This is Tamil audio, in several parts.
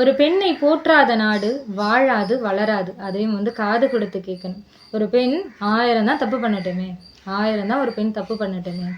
ஒரு பெண்ணை போற்றாத நாடு வாழாது வளராது. அதையும் வந்து காது கொடுத்து கேட்கணும். ஒரு பெண் ஆயிரம் தான் தப்பு பண்ணட்டுமே. ஆயிரம் தான் ஒரு பெண் தப்பு பண்ணட்டுமே.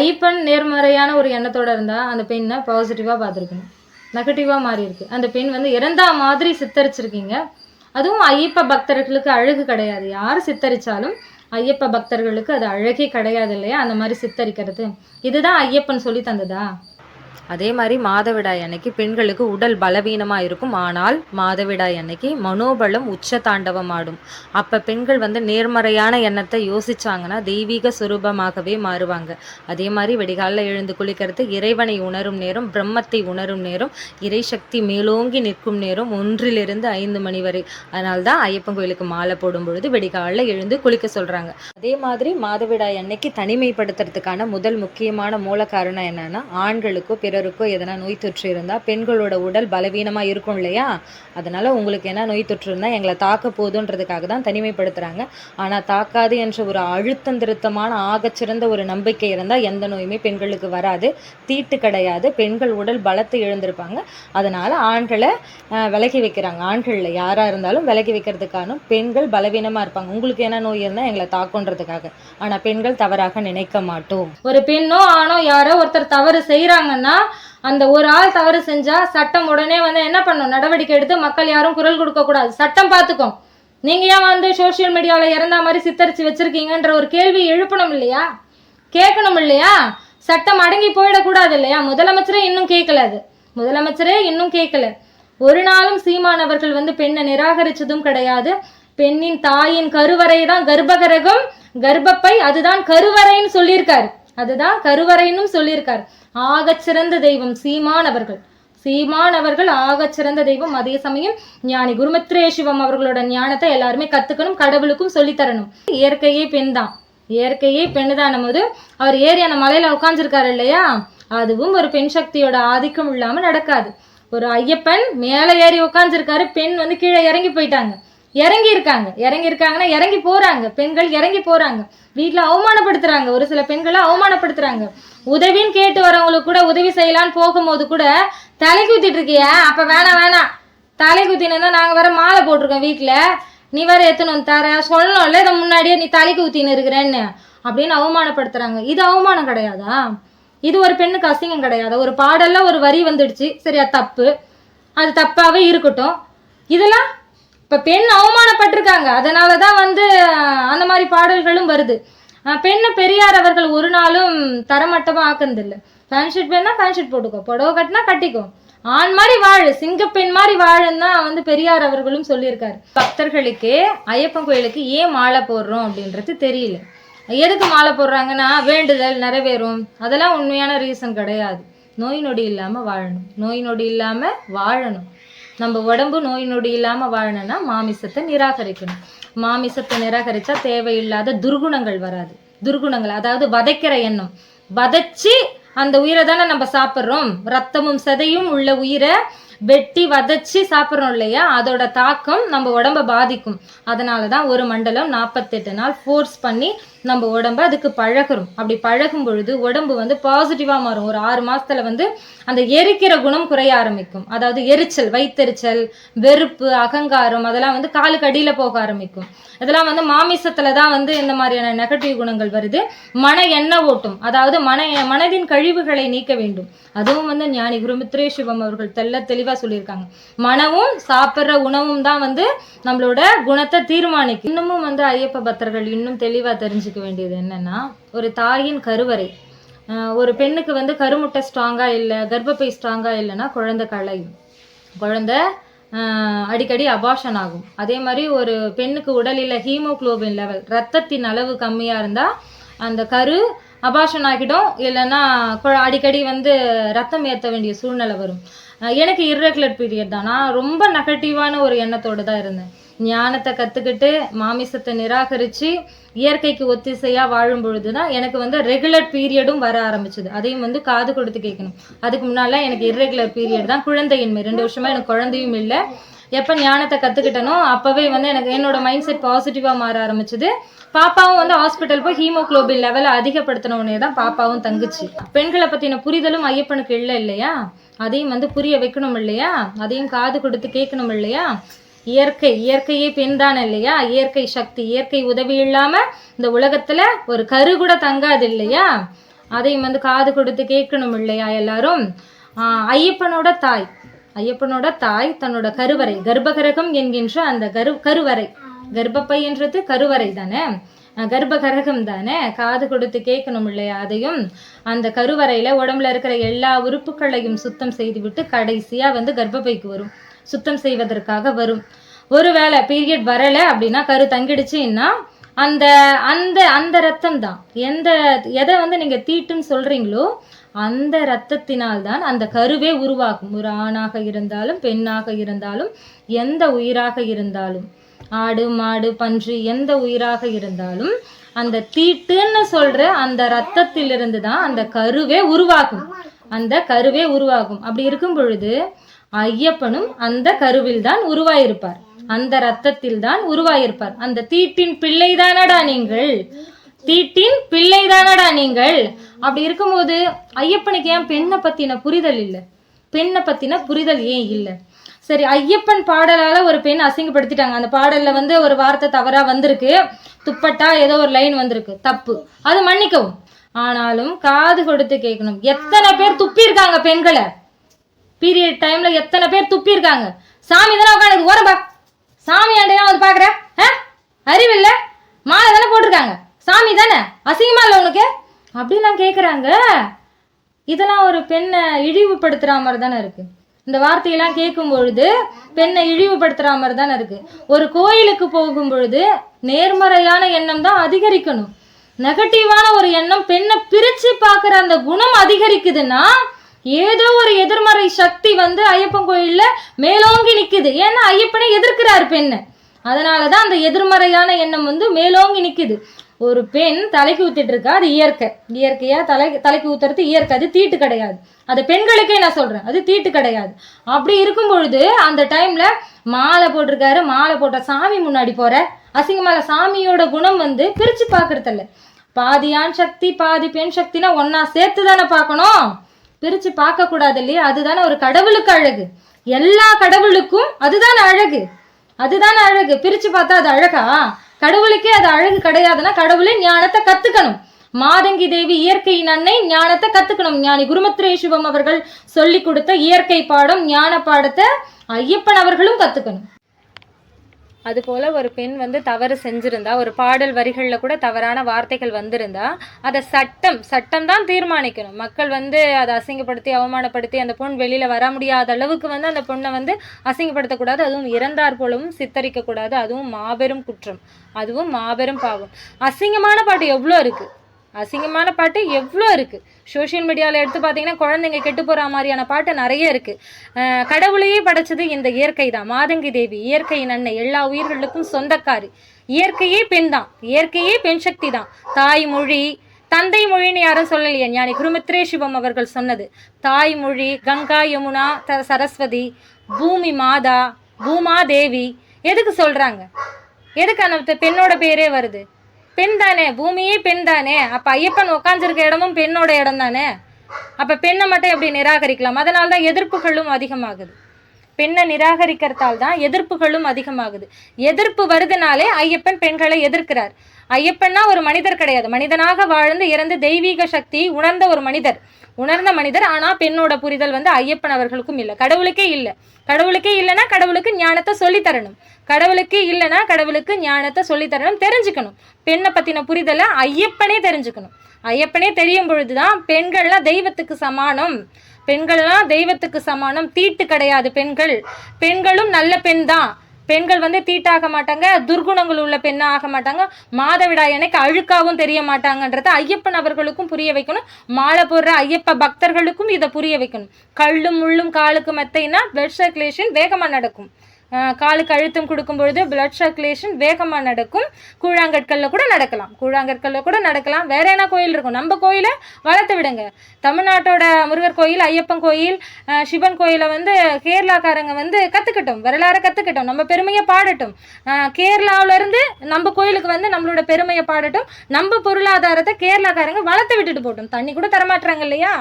ஐப்பன் நேர்மறையான ஒரு எண்ணத்தோட இருந்தா அந்த பெண்ணை பாசிட்டிவாக பார்த்துருக்கணும். நெகட்டிவாக மாறி இருக்கு அந்த பெண் வந்து இறந்தா மாதிரி சித்தரிச்சிருக்கீங்க. அதுவும் ஐயப்ப பக்தர்களுக்கு அழகு கிடையாது. யார் சித்தரிச்சாலும் ஐயப்ப பக்தர்களுக்கு அது அழகே கிடையாது இல்லையா? அந்த மாதிரி சித்தரிக்கிறது. இதுதான் ஐயப்பன் சொல்லி தந்ததா? அதே மாதிரி மாதவிடாய் அன்னைக்கு பெண்களுக்கு உடல் பலவீனமா இருக்கும். ஆனால் மாதவிடாய் அன்னைக்கு மனோபலம் உச்ச தாண்டவம் ஆடும் அப்ப பெண்கள் வந்து நேர்மறையான எண்ணத்தை யோசிச்சாங்கன்னா தெய்வீக சுரூபமாகவே மாறுவாங்க. அதே மாதிரி வெடிகாலில் எழுந்து குளிக்கிறது இறைவனை உணரும் நேரம் பிரம்மத்தை உணரும் நேரம் இறை சக்தி மேலோங்கி நிற்கும் நேரம் ஒன்றிலிருந்து ஐந்து மணி வரை. அதனால தான் ஐயப்பன் கோயிலுக்கு மாலை போடும் பொழுது வெடிகாலில் எழுந்து குளிக்க சொல்றாங்க. அதே மாதிரி மாதவிடாய் அன்னைக்கு தனிமைப்படுத்துறதுக்கான முதல் முக்கியமான மூல காரணம் என்னன்னா ஆண்களுக்கோ பிறருக்கோ எதனா நோய் தொற்று இருந்தால் பெண்களோட உடல் பலவீனமாக இருக்கும் இல்லையா? அதனால் உங்களுக்கு என்ன நோய் தொற்று இருந்தால் எங்களை தாக்க போதுன்றதுக்காக தான் தனிமைப்படுத்துகிறாங்க ஆனால் தாக்காது என்ற ஒரு அழுத்தம் திருத்தமான ஆகச்சிறந்த ஒரு நம்பிக்கை இருந்தால் எந்த நோயுமே பெண்களுக்கு வராது. தீட்டு கிடையாது. பெண்கள் உடல் பலத்தை இழந்திருப்பாங்க. அதனால் ஆண்களை விலகி வைக்கிறாங்க. ஆண்களில் யாராக இருந்தாலும் விலகி வைக்கிறதுக்கான பெண்கள் பலவீனமாக இருப்பாங்க. உங்களுக்கு என்ன நோய் இருந்தால் எங்களை தாக்குன்றதுக்காக ஆனால் பெண்கள் தவறாக நினைக்க மாட்டோம். ஒரு பெண்ணோ ஆணோ யாரோ ஒருத்தர் தவறு செய்கிறாங்கன்னா அந்த ஒரு ஆள் தவறு செஞ்சா சட்டம் உடனே வந்து என்ன பண்ணும்? நடவடிக்கை எடுத்து மக்கள் யாரும் குரல் கொடுக்க கூடாது. சட்டம் பார்த்துக்கும் நீங்க ஏன் வந்து சோஷியல் மீடியாவில் இறந்த மாதிரி சித்தரிச்சு வச்சிருக்கீங்கன்ற ஒரு கேள்வி எழுப்பணும் இல்லையா? கேட்கணும் இல்லையா? சட்டம் அடங்கி போயிடக்கூடாது இல்லையா? முதலமைச்சரே இன்னும் கேட்கல அது. முதலமைச்சரே இன்னும் கேட்கல. ஒரு நாளும் சீமானவர்கள் வந்து பெண்ணை நிராகரிச்சதும் கிடையாது. பெண்ணின் தாயின் கருவறை தான் கர்ப்பகிரகம். கர்ப்பப்பை அதுதான் கருவறைன்னு சொல்லியிருக்காரு. அதுதான் கருவறைன்னு சொல்லியிருக்காரு. ஆகச்சிறந்த தெய்வம் சீமான் அவர்கள் சீமான் அவர்கள் ஆகச்சிறந்த தெய்வம். அதே சமயம் ஞானி குருமத்ரே சிவம் அவர்களோட ஞானத்தை எல்லாருமே கத்துக்கணும் கடவுளுக்கும் சொல்லித்தரணும். இயற்கையே பெண் தான். இயற்கையே பெண்ணு தான் போது அவர் ஏறி அந்த மலையில உட்காந்துருக்காரு இல்லையா? அதுவும் ஒரு பெண் சக்தியோட ஆதிக்கம் இல்லாம நடக்காது. ஒரு ஐயப்பன் மேலே ஏறி உட்காந்துருக்காரு பெண் வந்து கீழே இறங்கி போயிட்டாங்க. இறங்கி இருக்காங்க இறங்கி இருக்காங்கன்னா இறங்கி போறாங்க. பெண்கள் இறங்கி போறாங்க. வீட்டில் அவமானப்படுத்துறாங்க. ஒரு சில பெண்களை அவமானப்படுத்துறாங்க. உதவின்னு கேட்டு வரவங்களுக்கு கூட உதவி செய்யலான்னு போகும்போது கூட தலை குத்திட்டு இருக்கியா அப்ப வேணாம் வேணாம் தலை குத்தினா நாங்கள் வேற மாலை போட்டிருக்கோம் வீட்டில் நீ வேற எத்தனை வந்து தர. சொல்லணும்ல இதை முன்னாடியே நீ தலைக்கு ஊத்தின்னு இருக்கிறேன்னு. அப்படின்னு அவமானப்படுத்துறாங்க. இது அவமானம் கிடையாதா? இது ஒரு பெண்ணுக்கு அசிங்கம் கிடையாது? ஒரு பாடல்ல ஒரு வரி வந்துடுச்சு. சரியா தப்பு. அது தப்பாவே இருக்கட்டும். இதெல்லாம் இப்போ பெண் அவமானப்பட்டிருக்காங்க. அதனால தான் வந்து அந்த மாதிரி பாடல்களும் வருது. பெண்ணை பெரியார் அவர்கள் ஒரு நாளும் தரமட்டமாக ஆக்குறதில்லை பேண்ட் ஃபேன் ஷர்ட் வேணா ஃபேன் ஷர்ட் போட்டுக்கோ. புடவை கட்டினா கட்டிக்கோ. ஆண் மாதிரி வாழு சிங்கப்பெண் மாதிரி வாழுன்னு தான் வந்து பெரியார் அவர்களும் சொல்லியிருக்காரு. பக்தர்களுக்கு ஐயப்பன் கோயிலுக்கு ஏன் மாலை போடுறோம் அப்படின்றது தெரியல. எதுக்கு மாலை போடுறாங்கன்னா வேண்டுதல் நிறைவேறும். அதெல்லாம் உண்மையான ரீசன் கிடையாது. நோய் நொடி இல்லாமல் வாழணும். நோய் நொடி இல்லாமல் வாழணும். நம்ம உடம்பு நோய் நொடி இல்லாமல் வாழணும்னா மாமிசத்தை நிராகரிக்கணும். மாமிசத்தை நிராகரித்தா தேவையில்லாத துர்குணங்கள் வராது. துர்குணங்கள் அதாவது வதைக்கிற எண்ணம். வதைச்சி அந்த உயிரை தானே நம்ம சாப்பிட்றோம். ரத்தமும் சதையும் உள்ள உயிரை வெட்டி வதச்சி சாப்பிட்றோம் இல்லையா? அதோட தாக்கம் நம்ம உடம்ப பாதிக்கும். அதனால தான் ஒரு மண்டலம் நாற்பத்தெட்டு நாள் ஃபோர்ஸ் பண்ணி நம்ம உடம்ப அதுக்கு பழகுறோம் அப்படி பழகும் பொழுது உடம்பு வந்து பாசிட்டிவாக மாறும். ஒரு ஆறு மாதத்தில் வந்து அந்த எரிக்கிற குணம் குறைய ஆரம்பிக்கும். அதாவது எரிச்சல் வயிற்றெரிச்சல் வெறுப்பு அகங்காரம் அதெல்லாம் வந்து காலுக்கு அடியில் போக ஆரம்பிக்கும். இதெல்லாம் வந்து மாமிசத்தில் தான் வந்து இந்த மாதிரியான நெகட்டிவ் குணங்கள் வருது. மன எண்ண ஓட்டும். அதாவது மன மனதின் கழிவுகளை நீக்க வேண்டும். அதுவும் வந்து ஞானி குருமித்ரே சிவம் அவர்கள் தெள்ள தெளிவாக சொல்லியிருக்காங்க. மனமும் சாப்பிட்ற உணவும் தான் வந்து நம்மளோட குணத்தை தீர்மானிக்கும். இன்னமும் வந்து ஐயப்ப பக்தர்கள் இன்னும் தெளிவாக தெரிஞ்சு தெரிஞ்சுக்க வேண்டியது என்னன்னா ஒரு தாயின் கருவறை. ஒரு பெண்ணுக்கு வந்து கருமுட்டை ஸ்ட்ராங்கா இல்லை கர்ப்பப்பை ஸ்ட்ராங்கா இல்லைன்னா குழந்தை களையும். குழந்தை அடிக்கடி அபாஷன் ஆகும். அதே மாதிரி ஒரு பெண்ணுக்கு உடலில் ஹீமோகுளோபின் லெவல் ரத்தத்தின் அளவு கம்மியாக இருந்தால் அந்த கரு அபாஷன் ஆகிடும். இல்லைன்னா அடிக்கடி வந்து ரத்தம் ஏற்ற வேண்டிய சூழ்நிலை வரும். எனக்கு இர்ரெகுலர் பீரியட் தான். நான் ரொம்ப நெகட்டிவான ஒரு எண்ணத்தோடு தான் இருந்தேன். ஞானத்தை கற்றுக்கிட்டு மாமிசத்தை நிராகரித்து இயற்கைக்கு ஒத்திசையாக வாழும் பொழுது தான் எனக்கு வந்து ரெகுலர் பீரியடும் வர ஆரம்பிச்சது. அதையும் வந்து காது கொடுத்து கேட்கணும். அதுக்கு முன்னால் எனக்கு இர்ரெகுலர் பீரியட் தான் குழந்தையின்மை ரெண்டு வருஷமாக எனக்கு குழந்தையும் இல்லை. எப்போ ஞானத்தை கற்றுக்கிட்டனோ அப்போவே வந்து எனக்கு என்னோட மைண்ட் செட் பாசிட்டிவாக மாற ஆரம்பிச்சது. பாப்பாவும் வந்து ஹாஸ்பிட்டல் போய் ஹீமோகுளோபின் லெவலை அதிகப்படுத்தின உடனே தான் பாப்பாவும் தங்குச்சு. பெண்களை பற்றின புரிதலும் ஐயப்பனுக்கு இல்லை இல்லையா? அதையும் வந்து புரிய வைக்கணும் இல்லையா? அதையும் காது கொடுத்து கேட்கணும் இல்லையா? இயற்கை இயற்கையே பெண்தான இல்லையா? இயற்கை சக்தி இயற்கை உதவி இல்லாம இந்த உலகத்துல ஒரு கரு கூட தங்காது இல்லையா? அதையும் வந்து காது கொடுத்து கேட்கணும் இல்லையா எல்லாரும்? ஐயப்பனோட தாய் ஐயப்பனோட தாய் தன்னோட கருவறை கர்ப்பகரகம் என்கின்ற அந்த கரு கருவறை. கர்ப்பப்பைன்றது கருவறை தானே? கர்ப்பகரகம் தானே? காது கொடுத்து கேட்கணும் இல்லையா அதையும்? அந்த கருவறையில உடம்புல இருக்கிற எல்லா உறுப்புகளையும் சுத்தம் செய்துவிட்டு கடைசியா வந்து கர்ப்பப்பைக்கு வரும். சுத்தம் செய்வதற்காக வரும். ஒருவேளை பீரியட் வரல அப்படின்னா கரு தங்கிடுச்சுன்னா அந்த அந்த அந்த ரத்தம் தான். எந்த எதை வந்து நீங்க தீட்டுன்னு சொல்றீங்களோ அந்த ரத்தத்தினால் தான் அந்த கருவே உருவாகும். ஒரு ஆணாக இருந்தாலும் பெண்ணாக இருந்தாலும் எந்த உயிராக இருந்தாலும். ஆடு மாடு பன்றி எந்த உயிராக இருந்தாலும் அந்த தீட்டுன்னு சொல்ற அந்த ரத்தத்திலிருந்து தான் அந்த கருவே உருவாகும். அந்த கருவே உருவாகும். அப்படி இருக்கும் பொழுது ஐயப்பனும் அந்த கருவில் தான் உருவாயிருப்பார். அந்த ரத்தத்தில் தான் உருவாயிருப்பார். அந்த தீட்டின் பிள்ளைதானடா நீங்கள்? தீட்டின் பிள்ளைதானடா நீங்கள்? அப்படி இருக்கும்போது ஐயப்பனுக்கு ஏன் பெண்ணை பத்தின புரிதல் இல்லை? பெண்ணை பத்தின புரிதல் ஏன் இல்லை? சரி ஐயப்பன் பாடலால ஒரு பெண் அசிங்கப்படுத்திட்டாங்க. அந்த பாடல்ல வந்து ஒரு வார்த்தை தவறா வந்திருக்கு. துப்பட்டா ஏதோ ஒரு லைன் வந்திருக்கு. தப்பு. அது மன்னிக்கவும். ஆனாலும் காது கொடுத்து கேட்கணும். எத்தனை பேர் துப்பியிருக்காங்க பெண்களை? பீரியட் டைம்ல எத்தனை பேர் துப்பியிருக்காங்க? சாமி தானே உட்காந்து ஓரம்பா. சாமி ஆண்டையா வந்து பாக்குற ஆ? அறிவில்ல மாலை தானே போட்டிருக்காங்க. சாமி தானே? அசிங்கமா இல்லை உனக்கு? அப்படிலாம் கேட்குறாங்க இதெல்லாம் ஒரு பெண்ணை இழிவுபடுத்துகிற மாதிரி தானே இருக்கு. இந்த வார்த்தையெல்லாம் கேட்கும் பொழுது பெண்ணை இழிவுபடுத்துகிற மாதிரி தானே இருக்கு. ஒரு கோயிலுக்கு போகும் பொழுது நேர்மறையான எண்ணம் தான் அதிகரிக்கணும். நெகட்டிவான ஒரு எண்ணம் பெண்ணை பிரித்து பார்க்குற அந்த குணம் அதிகரிக்குதுன்னா ஏதோ ஒரு எதிர்மறை சக்தி வந்து ஐயப்பன் கோயிலில் மேலோங்கி நிற்குது ஏன்னா ஐயப்பனை எதிர்க்கிறார் பெண்ணை. அதனாலதான் அந்த எதிர்மறையான எண்ணம் வந்து மேலோங்கி நிற்குது ஒரு பெண் தலைக்கு ஊத்திட்டு இருக்கா அது இயற்கை. இயற்கையா தலை தலைக்கு ஊத்துறது இயற்கை. அது தீட்டு கிடையாது. அது பெண்களுக்கே நான் சொல்றேன். அது தீட்டு கிடையாது. அப்படி இருக்கும் பொழுது அந்த டைம்ல மாலை போட்டிருக்காரு. மாலை போட்ட சாமி முன்னாடி போற. அசிங்கமால சாமியோட குணம் வந்து பிரிச்சு பாக்குறதில்ல பாதி ஆண் சக்தி பாதி பெண் சக்தினா ஒன்னா சேர்த்து தானே பார்க்கணும்? பிரித்து பார்க்கக்கூடாது இல்லையா? அதுதானே ஒரு கடவுளுக்கு அழகு. எல்லா கடவுளுக்கும் அதுதானே அழகு. அதுதானே அழகு. பிரித்து பார்த்தா அது அழகா? கடவுளுக்கே அது அழகு கிடையாதுன்னா கடவுளே ஞானத்தை கற்றுக்கணும் மாதங்கி தேவி இயற்கையின் அன்னை ஞானத்தை கற்றுக்கணும் ஞானி குருமத்ரே சிவம் அவர்கள் சொல்லி கொடுத்த இயற்கை பாடம் ஞான பாடத்தை ஐயப்பன் அவர்களும் கற்றுக்கணும் அதுபோல் ஒரு பெண் வந்து தவறு செஞ்சுருந்தா ஒரு பாடல் வரிகளில் கூட தவறான வார்த்தைகள் வந்திருந்தா அதை சட்டம் சட்டம் தான் தீர்மானிக்கணும். மக்கள் வந்து அதை அசிங்கப்படுத்தி அவமானப்படுத்தி அந்த பொண் வெளியில் வர முடியாத அளவுக்கு வந்து அந்த பொண்ணை வந்து அசிங்கப்படுத்தக்கூடாது அதுவும் இறந்தார் போலவும் சித்தரிக்கக்கூடாது அதுவும் மாபெரும் குற்றம். அதுவும் மாபெரும் பாவம். அசிங்கமான பாட்டு எவ்வளோ இருக்குது அசிங்கமான பாட்டு எவ்வளோ இருக்குது சோஷியல் மீடியாவில் எடுத்து பார்த்தீங்கன்னா குழந்தைங்க கெட்டு போகிற மாதிரியான பாட்டு நிறைய இருக்குது கடவுளையே படைச்சது இந்த இயற்கை தான். மாதங்கி தேவி இயற்கையின் அன்னை எல்லா உயிர்களுக்கும் சொந்தக்காரி. இயற்கையே பெண் தான். இயற்கையே பெண் சக்தி தான். தாய்மொழி தந்தை மொழின்னு யாரும் சொல்லலையே. ஞானி குருமித்ரே சிவம் அவர்கள் சொன்னது. தாய்மொழி கங்கா யமுனா த சரஸ்வதி பூமி மாதா பூமா தேவி. எதுக்கு சொல்கிறாங்க எதுக்கு அந்த பெண்ணோட பேரே வருது? பெண் தானே பூமியே பெண் தானே அப்ப ஐயப்பன் உட்காந்துருக்க இடமும் பெண்ணோட இடம் தானே? அப்ப பெண்ணை மட்டும் எப்படி நிராகரிக்கலாம்? அதனால தான் எதிர்ப்புகளும் அதிகமாகுது. பெண்ணை நிராகரிக்கிறதால் தான் எதிர்ப்புகளும் அதிகமாகுது. எதிர்ப்பு வருதுனாலே ஐயப்பன் பெண்களை எதிர்க்கிறார். ஐயப்பன்னா ஒரு மனிதர் கிடையாது. மனிதனாக வாழ்ந்து இறந்து தெய்வீக சக்தியை உணர்ந்த ஒரு மனிதர். உணர்ந்த மனிதர் ஆனால் பெண்ணோட புரிதல் வந்து ஐயப்பன் அவர்களுக்கும் இல்லை. கடவுளுக்கே இல்லை. கடவுளுக்கே இல்லைன்னா கடவுளுக்கு ஞானத்தை சொல்லித் தரணும் கடவுளுக்கு இல்லைன்னா கடவுளுக்கு ஞானத்தை சொல்லித் தரணும் தெரிஞ்சுக்கணும். பெண்ணை பற்றின புரிதலை ஐயப்பனே தெரிஞ்சுக்கணும். ஐயப்பனே தெரியும் பொழுதுதான் பெண்கள்லாம் தெய்வத்துக்கு சமானம். பெண்கள்லாம் தெய்வத்துக்கு சமானம். தீட்டு கிடையாது பெண்கள். பெண்களும் நல்ல பெண் தான் பெண்கள் வந்து தீட்டாக மாட்டாங்க துர்குணங்கள் உள்ள பெண்ணா ஆக மாட்டாங்க மாதவிடாய் எனக்கு அழுக்காவும் தெரிய மாட்டாங்கன்றத ஐயப்பன் அவர்களுக்கும் புரிய வைக்கணும். மாலை போடுற ஐயப்ப பக்தர்களுக்கும் இதை புரிய வைக்கணும். கள்ளும் முள்ளும் காலுக்கு மெத்தைனா பிளட் சர்க்குலேஷன் வேகமாக நடக்கும். காலுக்கு அழுத்தம் கொடுக்கும் பொழுது பிளட் சர்க்குலேஷன் வேகமாக நடக்கும். கூழாங்கற்களில் கூட நடக்கலாம். கூழாங்கற்களில் கூட நடக்கலாம். வேற என்ன கோயில் இருக்கும்? நம்ம கோயிலை வளர்த்து விடுங்க. தமிழ்நாட்டோட முருகர் கோயில் ஐயப்பன் கோயில் சிவன் கோயிலை வந்து கேரளாக்காரங்க வந்து கற்றுக்கட்டும் வரலாறு கற்றுக்கிட்டோம் நம்ம பெருமையை பாடட்டும். கேரளாவிலேருந்து நம்ம கோயிலுக்கு வந்து நம்மளோட பெருமையை பாடட்டும். நம்ம பொருளாதாரத்தை கேரளாக்காரங்க வளர்த்து விட்டுட்டு போட்டோம் தண்ணி கூட தரமாட்டுறாங்க இல்லையா?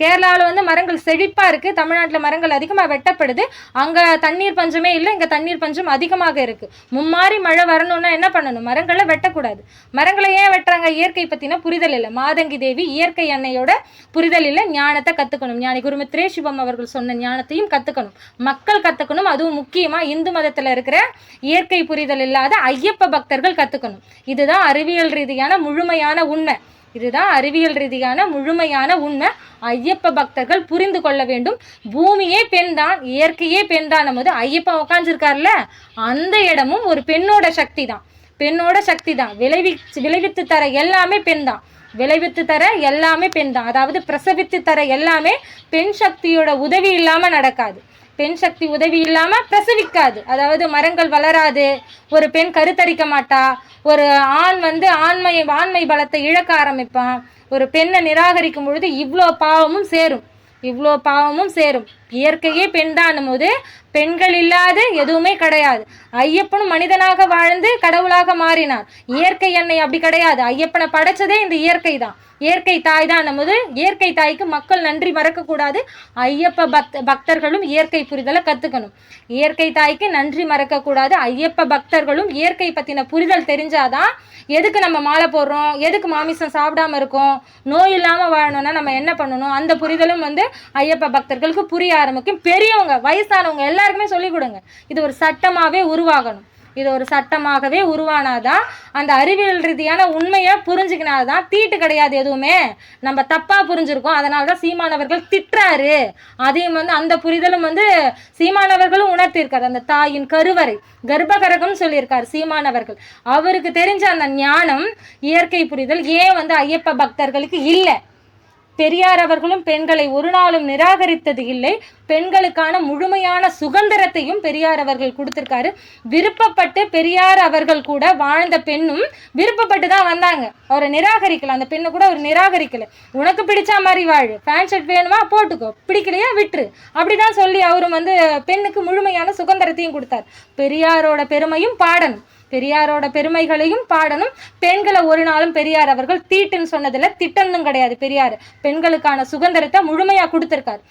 கேரளாவில் வந்து மரங்கள் செழிப்பாக இருக்குது தமிழ்நாட்டில் மரங்கள் அதிகமாக வெட்டப்படுது. அங்கே தண்ணீர் பஞ்சமே இல்லை. இங்கே தண்ணீர் பஞ்சம் அதிகமாக இருக்குது மும்மாறி மழை வரணும்னா என்ன பண்ணணும்? மரங்களை வெட்டக்கூடாது. மரங்களை ஏன் வெட்டுறாங்க? இயற்கை பற்றின புரிதல் இல்லை. மாதங்கி தேவி இயற்கை அன்னையோட புரிதல் இல்லை. ஞானத்தை கற்றுக்கணும் ஞானி குருமித்ரே சிவம் அவர்கள் சொன்ன ஞானத்தையும் கற்றுக்கணும் மக்கள் கற்றுக்கணும் அதுவும் முக்கியமாக இந்து மதத்தில் இருக்கிற இயற்கை புரிதல் இல்லாத ஐயப்ப பக்தர்கள் கற்றுக்கணும் இதுதான் அறிவியல் ரீதியான முழுமையான உண்மை. இதுதான் அறிவியல் ரீதியான முழுமையான உண்மை. ஐயப்ப பக்தர்கள் புரிந்து கொள்ள வேண்டும். பூமியே பெண் தான் இயற்கையே பெண் தான் நமது ஐயப்பன் உட்காந்துருக்கார்ல அந்த இடமும் ஒரு பெண்ணோட சக்தி தான். பெண்ணோட சக்தி தான். விளைவி விளைவித்து தர எல்லாமே பெண் தான். விளைவித்து தர எல்லாமே பெண் தான். அதாவது பிரசவித்து தர எல்லாமே பெண் சக்தியோட உதவி இல்லாமல் நடக்காது. பெண் சக்தி உதவி இல்லாமல் பிரசவிக்காது. அதாவது மரங்கள் வளராது ஒரு பெண் கருத்தரிக்க மாட்டா ஒரு ஆண் வந்து ஆண்மை ஆண்மை பலத்தை இழக்க ஆரம்பிப்பான் ஒரு பெண்ணை நிராகரிக்கும் பொழுது இவ்வளோ பாவமும் சேரும். இவ்வளோ பாவமும் சேரும். இயற்கையே பெண் போது பெண்கள் இல்லாத எதுவுமே கிடையாது. ஐயப்பனும் மனிதனாக வாழ்ந்து கடவுளாக மாறினார். இயற்கை என்னை அப்படி கிடையாது. ஐயப்பனை படைச்சதே இந்த இயற்கை தான். இயற்கை தாய் தான். போது இயற்கை தாய்க்கு மக்கள் நன்றி மறக்கக்கூடாது. ஐயப்ப பக்த பக்தர்களும் இயற்கை புரிதலை கற்றுக்கணும் இயற்கை தாய்க்கு நன்றி மறக்கக்கூடாது. ஐயப்ப பக்தர்களும் இயற்கை பற்றின புரிதல் தெரிஞ்சாதான் எதுக்கு நம்ம மாலை போடுறோம்? எதுக்கு மாமிசம் சாப்பிடாம இருக்கோம்? நோய் இல்லாமல் வாழணும்னா நம்ம என்ன பண்ணணும்? அந்த புரிதலும் வந்து ஐயப்ப பக்தர்களுக்கு புரிய ஆரம்பிக்கும். பெரியவங்க வயசானவங்க எல்லாருக்குமே சொல்லிக் கொடுங்க. இது ஒரு சட்டமாகவே உருவாகணும். இது ஒரு சட்டமாகவே உருவானாதான் அந்த அறிவியல் ரீதியான உண்மையை புரிஞ்சுக்கினாதான் தீட்டு கிடையாது எதுவுமே. நம்ம தப்பாக புரிஞ்சிருக்கோம். அதனால தான் சீமானவர்கள் திட்டுறாரு. அதையும் வந்து அந்த புரிதலும் வந்து சீமானவர்களும் உணர்த்தியிருக்காரு அந்த தாயின் கருவறை கர்ப்பகரகம் சொல்லியிருக்காரு சீமானவர்கள். அவருக்கு தெரிஞ்ச அந்த ஞானம் இயற்கை புரிதல் ஏன் வந்து ஐயப்ப பக்தர்களுக்கு இல்லை? பெரியார் அவர்களும் பெண்களை ஒரு நாளும் நிராகரித்தது இல்லை. பெண்களுக்கான முழுமையான சுதந்திரத்தையும் பெரியார் அவர்கள் கொடுத்திருக்காரு. விருப்பப்பட்டு பெரியார் அவர்கள் கூட வாழ்ந்த பெண்ணும் விருப்பப்பட்டு தான் வந்தாங்க. அவரை நிராகரிக்கல. அந்த பெண்ணை கூட அவர் நிராகரிக்கல. உனக்கு பிடிச்ச மாதிரி வாழ். ஃபேன் ஷர்ட் வேணுமா? போட்டுக்கோ. பிடிக்கலையா? விட்டுரு. அப்படிதான் சொல்லி அவரும் வந்து பெண்ணுக்கு முழுமையான சுதந்திரத்தையும் கொடுத்தார். பெரியாரோட பெருமையும் பாடணும். பெரியாரோட பெருமைகளையும் பாடணும். பெண்களை ஒரு நாளும் பெரியார் அவர்கள் தீட்டுன்னு சொன்னதில் திட்டம்னு கிடையாது. பெரியார் பெண்களுக்கான சுதந்திரத்தை முழுமையாக கொடுத்துருக்காரு.